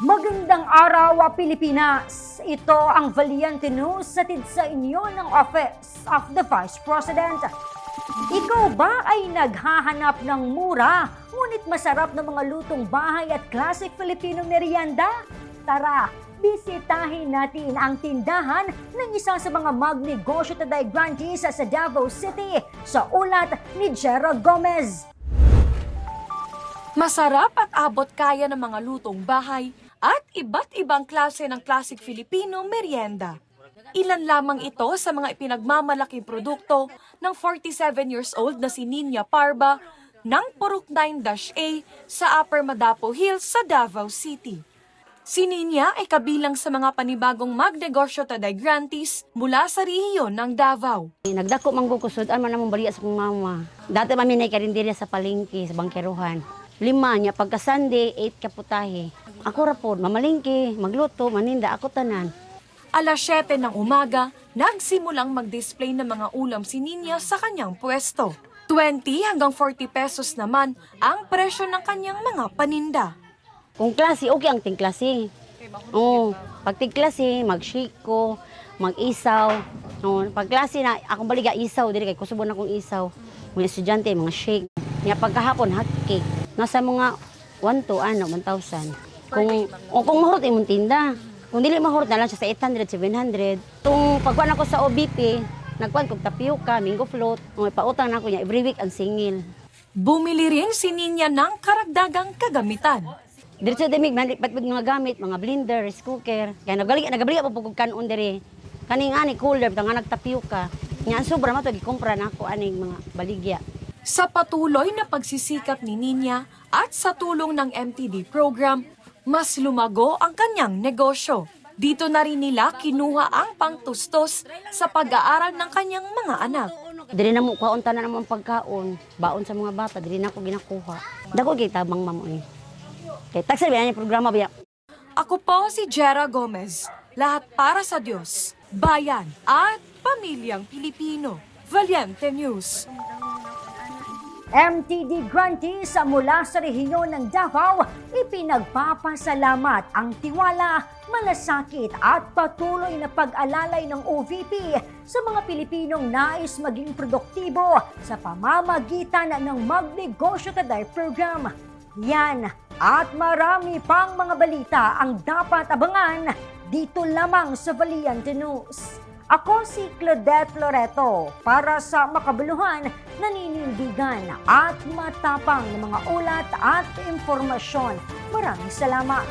Magandang araw, ah, Pilipinas! Ito ang Valiente News satid sa inyo ng Office of the Vice President. Ikaw ba ay naghahanap ng mura, ngunit masarap na mga lutong bahay at classic Filipino merienda? Tara, bisitahin natin ang tindahan ng isa sa mga magnegosyo taday grantees sa Davao City sa ulat ni Jera Gomez. Masarap at abot kaya ng mga lutong bahay at iba't ibang klase ng classic Filipino merienda. Ilan lamang ito sa mga ipinagmamalaking produkto ng 47 years old na si Ninya Parba ng Purok 9-A sa Upper Madapo Hills sa Davao City. Si Ninya ay kabilang sa mga panibagong magnegosyo taday grantees mula sa rehiyon ng Davao. Nagdako man ko kusod, ano namang baliya sa kong mama. Dati mami na karinderya sa palengke, sa bangkeruhan. Lima niya, pagka Sunday, eight kaputahe. Ako rapod, mamalingki, magluto, maninda, ako tanan. Alas 7 ng umaga, nagsimulang mag-display ng mga ulam si Ninya sa kanyang pwesto. 20 hanggang 40 pesos naman ang presyo ng kanyang mga paninda. Kung klase, okay ang ting klase. Oo, pag ting klase, mag-shake ko, mag-isaw. Oo, pag klase na, akong baliga isaw, dili kay kusubon akong isaw. Mga estudyante, mga shake. Nga pagkahapon, hot cake. Nasa mga 1 to ano, 1,000. Kung, o kung mahurot imong tinda. Kung dili mahurot na lang siya sa 800, 700. Tung pagkuhan ako sa OBP, nagkuhan kog tapioca, mango float. May pautang na ako niya, every week ang singil. Bumili rin si Ninya ng karagdagang kagamitan. Diretso demig malipat pag mga gamit, mga blender, rice cooker. Kaya nagabalik nagabalik pa pugog kanon diri. Kaning ani cooler tanga nagtapioca. Nya sobra man to gikumpra na ako aning mga baligya. Sa patuloy na pagsisikap ni Ninya at sa tulong ng MTD program, mas lumago ang kanyang negosyo. Dito na rin nila kinuha ang pangtustos sa pag-aaral ng kanyang mga anak. Diri na mo kaon tanan namang pagkaon, baon sa mga bata, diri na ako ginakuha. Dako tabang mamoy. Kay taksa biya ni programa biya. Ako po si Jera Gomez. Lahat para sa Diyos, bayan at pamilyang Pilipino. Valiente News. MTD grantees mula sa rehiyon ng Davao, ipinagpapasalamat ang tiwala, malasakit at patuloy na pag-alalay ng OVP sa mga Pilipinong nais maging produktibo sa pamamagitan ng Magnegosyo Taday Program. Yan at marami pang mga balita ang dapat abangan dito lamang sa Valiente News. Ako si Claudette Loreto para sa makabuluhan, naninindigan at matapang ng mga ulat at impormasyon. Maraming salamat.